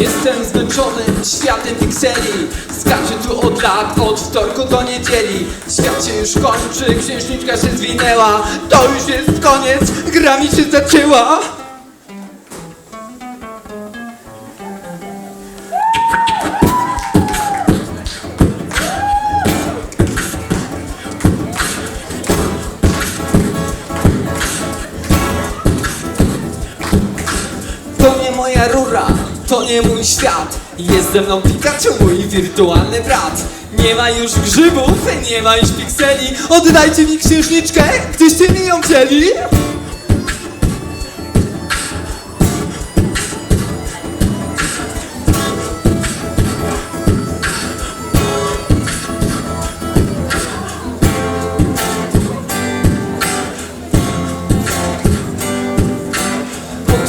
Jestem zmęczony światem pikseli Skaczę tu od lat, od wtorku do niedzieli. Świat się już kończy, księżniczka się zwinęła. To już jest koniec, gra mi się zaczęła. To nie moja rura, to nie mój świat. Jest ze mną Pikachu, mój wirtualny brat. Nie ma już grzybów, nie ma już pikseli. Oddajcie mi księżniczkę, gdyście mi ją wzięli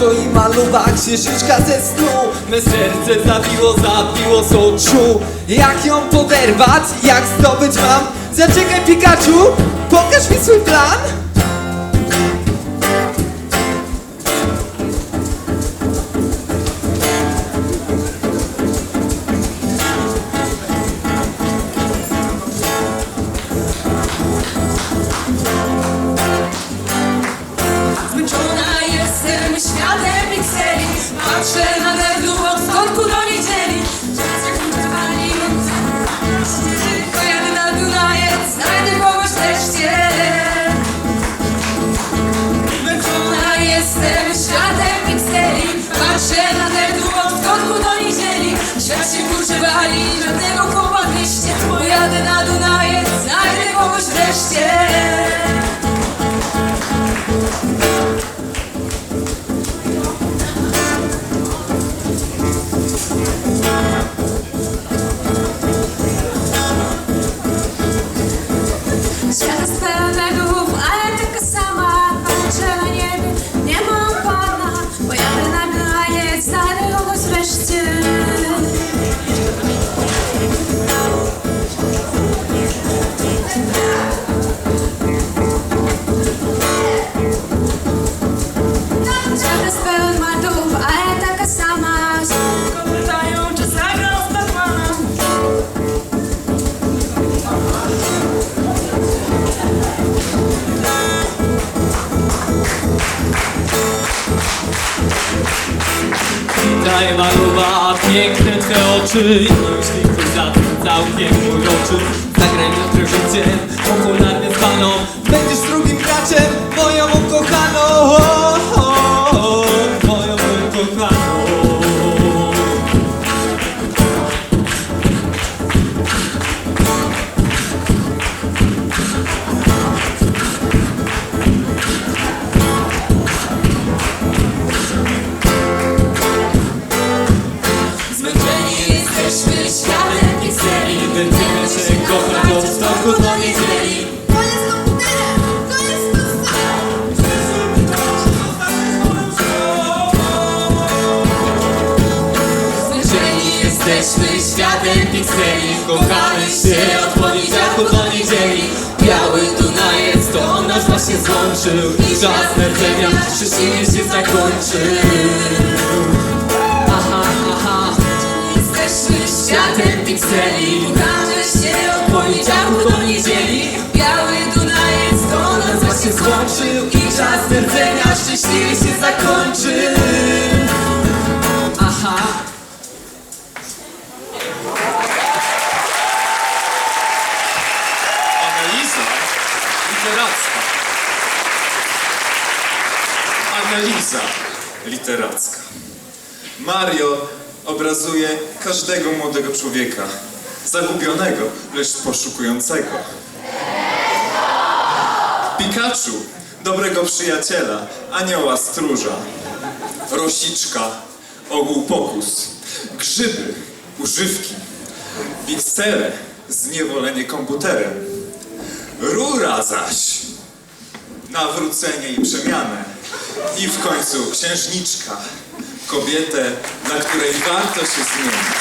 Oto i maluwa księżniczka ze snu. Me serce zabiło, zabiło z oczu. Jak ją poderwać, jak zdobyć mam? Zaczekaj Pikachu, pokaż mi swój plan Patrzę na nerdu od wtorku do niedzieli utrwali Pojadę na Dunajec, znajdę kogoś wreszcie Zmęczona jestem światem pikseli Patrzę na nerdu od wtorku do niedzieli Świat się kurczę wali, żadnego koła w mieście. Pojadę na Dunajec, znajdę kogoś wreszcie Daj maluwa, piękne twe oczy. Jeśli ktoś za tym całkiem uroczy Zagraj na życiem, popularny panom Będziesz drugim graczem, moją ukochaną wtorku do niedzieli. Zmęczeni jesteśmy światem pikseli. Kochamy się od poniedziałku do niedzieli. Biały Dunajec to on nas właśnie złączył. I czas nerdzenia szczęśliwie się zakończył. Jesteśmy światem pikseli. Kochamy Analiza literacka. Mario obrazuje każdego młodego człowieka. Zagubionego, lecz poszukującego. Pikachu, dobrego przyjaciela, anioła stróża. Rosiczka, ogół pokus. Grzyby, używki. Piksele, zniewolenie komputerem. Rura zaś, nawrócenie i przemianę. I w końcu księżniczka, kobietę, dla której warto się zmienić.